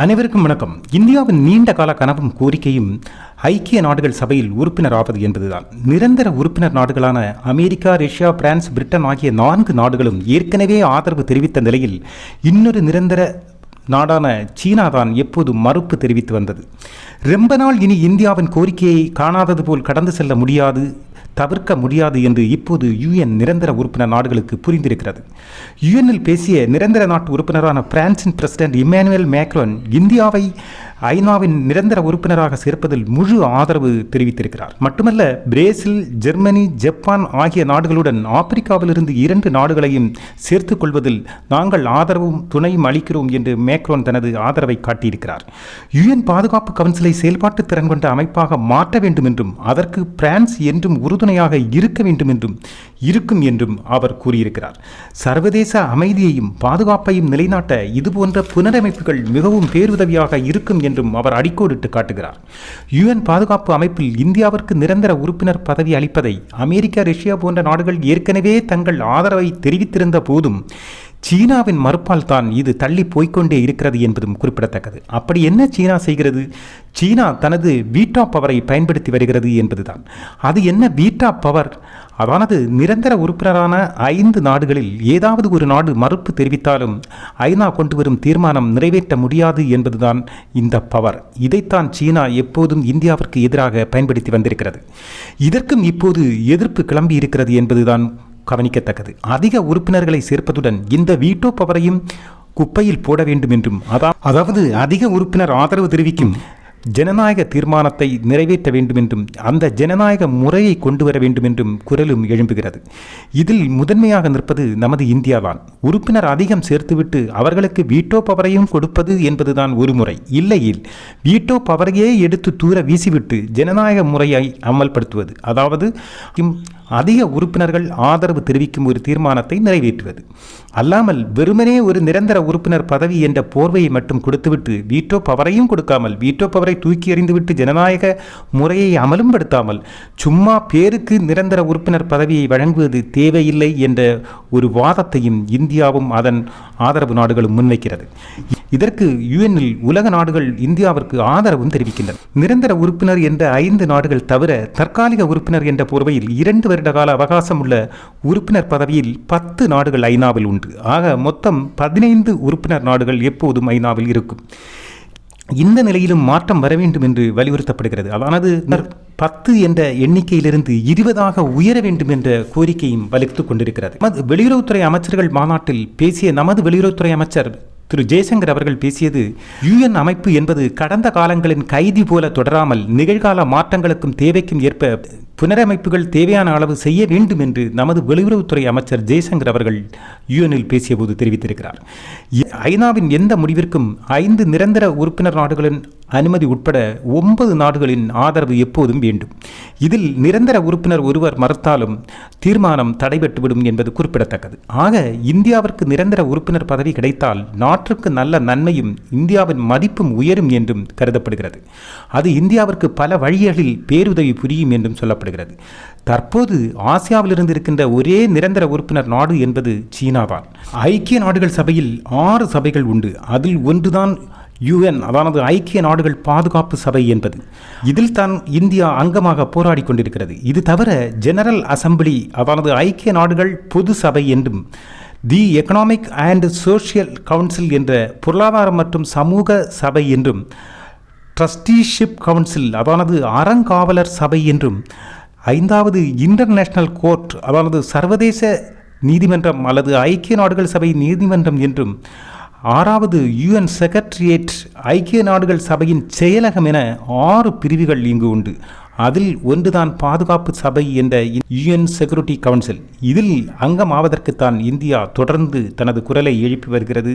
அனைவருக்கும் வணக்கம். இந்தியாவின் நீண்ட கால கனவும் கோரிக்கையும் ஐக்கிய நாடுகள் சபையில் உறுப்பினர் ஆவது என்பதுதான். நிரந்தர உறுப்பினர் நாடுகளான அமெரிக்கா ரஷ்யா பிரான்ஸ் பிரிட்டன் ஆகிய நான்கு நாடுகளும் ஏற்கனவே ஆதரவு தெரிவித்த நிலையில் இன்னொரு நிரந்தர நாடான சீனா தான் எப்போது மறுப்பு தெரிவித்து வந்தது. ரொம்ப நாள் இனி இந்தியாவின் கோரிக்கையை காணாதது போல் கடந்து செல்ல முடியாது தவிர்க்க முடியாது என்று இப்போது யுஎன் நிரந்தர உறுப்பினர் நாடுகளுக்கு புரிந்திருக்கிறது. யுஎன்னில் பேசிய நிரந்தர நாட்டு உறுப்பினரான பிரான்சின் பிரசிடென்ட் இமானுவேல் மேக்ரோன் இந்தியாவை ஐநாவின் நிரந்தர உறுப்பினராக சேர்ப்பதில் முழு ஆதரவு தெரிவித்திருக்கிறார். மட்டுமல்ல பிரேசில் ஜெர்மனி ஜப்பான் ஆகிய நாடுகளுடன் ஆப்பிரிக்காவிலிருந்து இரண்டு நாடுகளையும் சேர்த்துக் கொள்வதில் நாங்கள் ஆதரவும் துணையும் அளிக்கிறோம் என்று மேக்ரோன் தனது ஆதரவை காட்டியிருக்கிறார். யுஎன் பாதுகாப்பு கவுன்சிலை செயல்பாட்டு திறன் கொண்ட அமைப்பாக மாற்ற வேண்டும் என்றும் அதற்கு பிரான்ஸ் என்றும் உறுதுணையாக இருக்க வேண்டும் என்றும் இருக்கும் என்றும் அவர் கூறியிருக்கிறார். சர்வதேச அமைதியையும் பாதுகாப்பையும் நிலைநாட்ட இதுபோன்ற புனரமைப்புகள் மிகவும் பேருதவியாக இருக்கும் என்றும் அவர் அடிக்கோடிட்டு காட்டுகிறார். யுஎன் பாதுகாப்பு அமைப்பில் இந்தியாவிற்கு நிரந்தர உறுப்பினர் பதவி அளிப்பதை அமெரிக்கா ரஷ்யா போன்ற நாடுகள் ஏற்கனவே தங்கள் ஆதரவை தெரிவித்திருந்த போதும் சீனாவின் மறுப்பால் தான் இது தள்ளி போய்க்கொண்டே இருக்கிறது என்பதும் குறிப்பிடத்தக்கது. அப்படி என்ன சீனா செய்கிறது? சீனா தனது வீட்டா பவரை பயன்படுத்தி வருகிறது என்பதுதான். அது என்ன வீட்டா பவர்? அதானது நிரந்தர உறுப்பினரான ஐந்து நாடுகளில் ஏதாவது ஒரு நாடு மறுப்பு தெரிவித்தாலும் ஐநா கொண்டு வரும் தீர்மானம் நிறைவேற்ற முடியாது என்பதுதான் இந்த பவர். இதைத்தான் சீனா எப்போதும் இந்தியாவிற்கு எதிராக பயன்படுத்தி வந்திருக்கிறது. இதற்கும் இப்போது எதிர்ப்பு கிளம்பி இருக்கிறது என்பதுதான் கவனிக்கத்தக்கது. அதிக உறுப்பினர்களை சேர்ப்பதுடன் இந்த வீட்டோ பவரையும் குப்பையில் போட வேண்டும் என்றும் அதா- அதாவது அதிக உறுப்பினர் ஆதரவு தெரிவிக்கும் ஜனநாயக தீர்மானத்தை நிறைவேற்ற வேண்டும் என்றும் அந்த ஜனநாயக முறையை கொண்டு வர வேண்டும் என்றும் குரலும் எழும்புகிறது. இதில் முதன்மையாக நிற்பது நமது இந்தியாதான். உறுப்பினர் அதிகம் சேர்த்துவிட்டு அவர்களுக்கு வீட்டோ பவரையும் கொடுப்பது என்பதுதான் ஒரு முறை. இல்லையில் வீட்டோ பவரையே எடுத்து தூர வீசிவிட்டு ஜனநாயக முறையை அமல்படுத்துவது அதாவது அதிக உறுப்பினர்கள் ஆதரவு தெரிவிக்கும் ஒரு தீர்மானத்தை நிறைவேற்றுவது. அல்லாமல் வெறுமனே ஒரு நிரந்தர உறுப்பினர் பதவி என்ற போர்வையை மட்டும் கொடுத்துவிட்டு வீட்டோ பவரையும் கொடுக்காமல் வீட்டோ பவரை தூக்கி எறிந்துவிட்டு ஜனநாயக முறையை அமலும் படுத்தாமல் சும்மா பேருக்கு நிரந்தர உறுப்பினர் பதவியை வழங்குவது தேவையில்லை என்ற ஒரு வாதத்தையும் இந்தியாவும் அதன் ஆதரவு நாடுகளும் முன்வைக்கிறது. இதற்கு யுஎனில் உலக நாடுகள் இந்தியாவிற்கு ஆதரவும் தெரிவிக்கின்றன. நிரந்தர உறுப்பினர் என்ற ஐந்து நாடுகள் தவிர தற்காலிக உறுப்பினர் என்ற போர்வையில் இரண்டு வருட கால அவகாசம் உள்ள உறுப்பினர் பதவியில் பத்து நாடுகள் ஐநாவில் உண்டு. ஆக மொத்தம் பதினைந்து உறுப்பினர் நாடுகள் எப்போதும் ஐநாவில் இருக்கும். இந்த நிலையிலும் மாற்றம் வர வேண்டும் என்று வலியுறுத்தப்படுகிறது. அதானது பத்து என்ற எண்ணிக்கையிலிருந்து இருபதாக உயர வேண்டும் என்ற கோரிக்கையும் வலித்துக் கொண்டிருக்கிறது. வெளியுறவுத்துறை அமைச்சர்கள் மாநாட்டில் பேசிய நமது வெளியுறவுத்துறை அமைச்சர் திரு ஜெய்சங்கர் அவர்கள் பேசியது யுஎன் அமைப்பு என்பது கடந்த காலங்களின் கைதி போல தொடராமல் நிகழ்கால மாற்றங்களுக்கும் தேவைக்கும் ஏற்ப புனரமைப்புகள் தேவையான அளவு செய்ய வேண்டும் என்று நமது வெளியுறவுத்துறை அமைச்சர் ஜெய்சங்கர் அவர்கள் யுஎனில் பேசியபோது தெரிவித்திருக்கிறார். ஐநாவின் எந்த முடிவிற்கும் ஐந்து நிரந்தர உறுப்பினர் நாடுகளின் அனுமதி உட்பட ஒன்பது நாடுகளின் ஆதரவு எப்போதும் வேண்டும். இதில் நிரந்தர உறுப்பினர் ஒருவர் மறுத்தாலும் தீர்மானம் தடைபட்டுவிடும் என்பது குறிப்பிடத்தக்கது. ஆக இந்தியாவிற்கு நிரந்தர உறுப்பினர் பதவி கிடைத்தால் நாட்டிற்கு நல்ல நன்மையும் இந்தியாவின் மதிப்பும் உயரும் என்றும் கருதப்படுகிறது. அது இந்தியாவிற்கு பல வழிகளில் பேருதவி புரியும் என்றும் சொல்லப்படுகிறது தற்போது ஆசியாவிலிருந்து இருக்கின்ற ஒரே நிரந்தர உறுப்பினர் நாடு என்பது சீனாதான். ஐக்கிய நாடுகள் சபையில் ஆறு சபைகள் உண்டு. அதில் ஒன்றுதான் யுஎன் அதானது ஐக்கிய நாடுகள் பாதுகாப்பு சபை என்பது. இதில் தான் இந்தியா அங்கமாக போராடி கொண்டிருக்கிறது. இது தவிர ஜெனரல் அசெம்பிளி அதானது ஐக்கிய நாடுகள் பொது சபை என்றும் the economic and social council என்ற பொருளாதாரம் மற்றும் சமூக சபை என்றும் ட்ரஸ்டிஷிப் கவுன்சில் அதானது அறங்காவலர் சபை என்றும் ஐந்தாவது இன்டர்நேஷனல் கோர்ட் அதாவது சர்வதேச நீதிமன்றம் அல்லது ஐக்கிய நாடுகள் சபை நீதிமன்றம் என்றும் ஆறாவது யுஎன் செக்ரட்டரியேட் ஐக்கிய நாடுகள் சபையின் செயலகம் என ஆறு பிரிவுகள் இங்கு உண்டு. அதில் ஒன்றுதான் பாதுகாப்பு சபை என்ற யுஎன் செக்யூரிட்டி கவுன்சில். இதில் அங்கமாவதற்குத்தான் இந்தியா தொடர்ந்து தனது குரலை எழுப்பி வருகிறது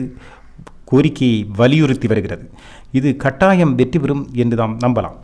கோரிக்கையை வலியுறுத்தி வருகிறது. இது கட்டாயம் வெற்றி பெறும் என்று நாம் நம்பலாம்.